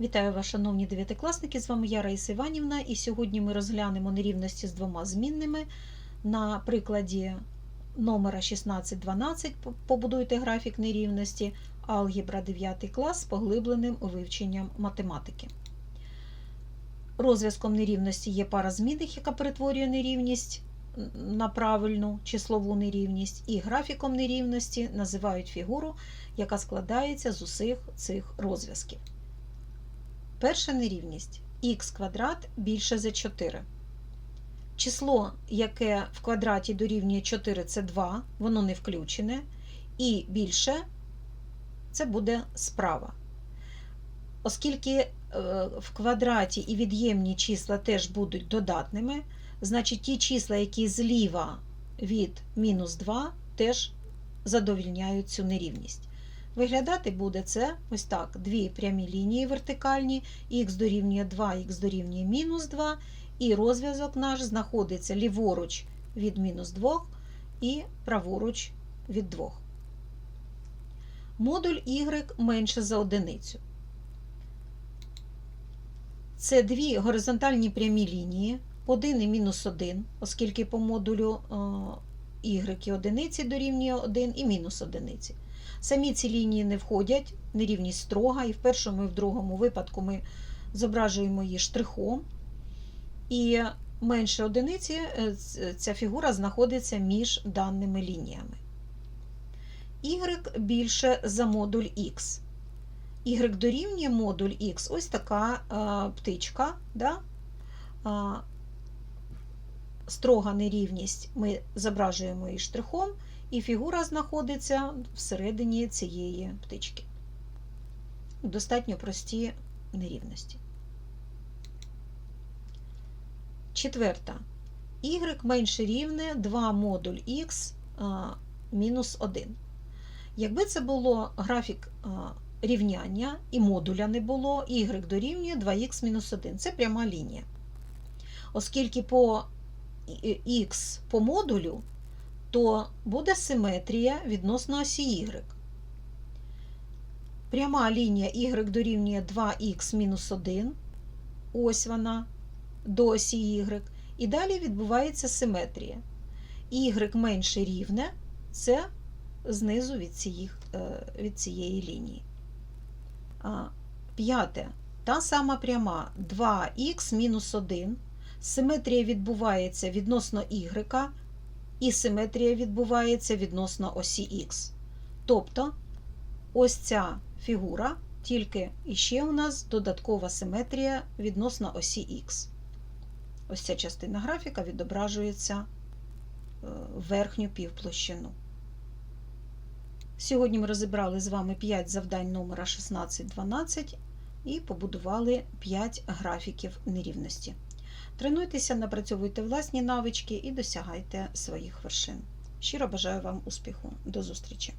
Вітаю вас, шановні дев'ятикласники! З вами я Раїса Іванівна, і сьогодні ми розглянемо нерівності з двома змінними. На прикладі номера 1612 побудуйте графік нерівності, алгебра 9 клас з поглибленим вивченням математики. Розв'язком нерівності є пара змінних, яка перетворює нерівність на правильну числову нерівність, і графіком нерівності називають фігуру, яка складається з усіх цих розв'язків. Перша нерівність х квадрат більше за 4. Число, яке в квадраті дорівнює 4, це 2, воно не включене. І більше це буде справа. Оскільки е, в квадраті і від'ємні числа теж будуть додатними, значить ті числа, які зліва від мінус 2, теж задовільняють цю нерівність. Виглядати буде це ось так: дві прямі лінії вертикальні, х дорівнює 2, х дорівнює мінус 2, і розв'язок наш знаходиться ліворуч від мінус 2 і праворуч від 2. Модуль y менше за одиницю. Це дві горизонтальні прямі лінії, 1 і мінус 1, оскільки по модулю y одиниці дорівнює 1 і мінус одиниці. Самі ці лінії не входять, нерівність строга, і в першому і в другому випадку ми зображуємо її штрихом. І менше одиниці ця фігура знаходиться між даними лініями. Y більше за модуль X. Y дорівнює модуль X ось така а, птичка. Да? А, строга нерівність ми зображуємо її штрихом. І фігура знаходиться всередині цієї птички. Достатньо прості нерівності. Четверта. Y менше рівне 2 модуль Х мінус 1. Якби це було графік рівняння і модуля не було, y дорівнює 2х мінус 1. Це пряма лінія. Оскільки по х по модулю то буде симетрія відносно осі y. Пряма лінія y дорівнює 2х мінус 1, ось вона до осі y, і далі відбувається симетрія. y менше рівне це знизу від, цієї, від цієї лінії. П'яте. Та сама пряма 2х мінус 1. Симетрія відбувається відносно y, і симетрія відбувається відносно осі Х. Тобто ось ця фігура, тільки іще у нас додаткова симетрія відносно осі Х. Ось ця частина графіка відображується в верхню півплощину. Сьогодні ми розібрали з вами 5 завдань номера 1612 і побудували 5 графіків нерівності. Тренуйтеся, напрацьовуйте власні навички і досягайте своїх вершин. Щиро бажаю вам успіху. До зустрічі!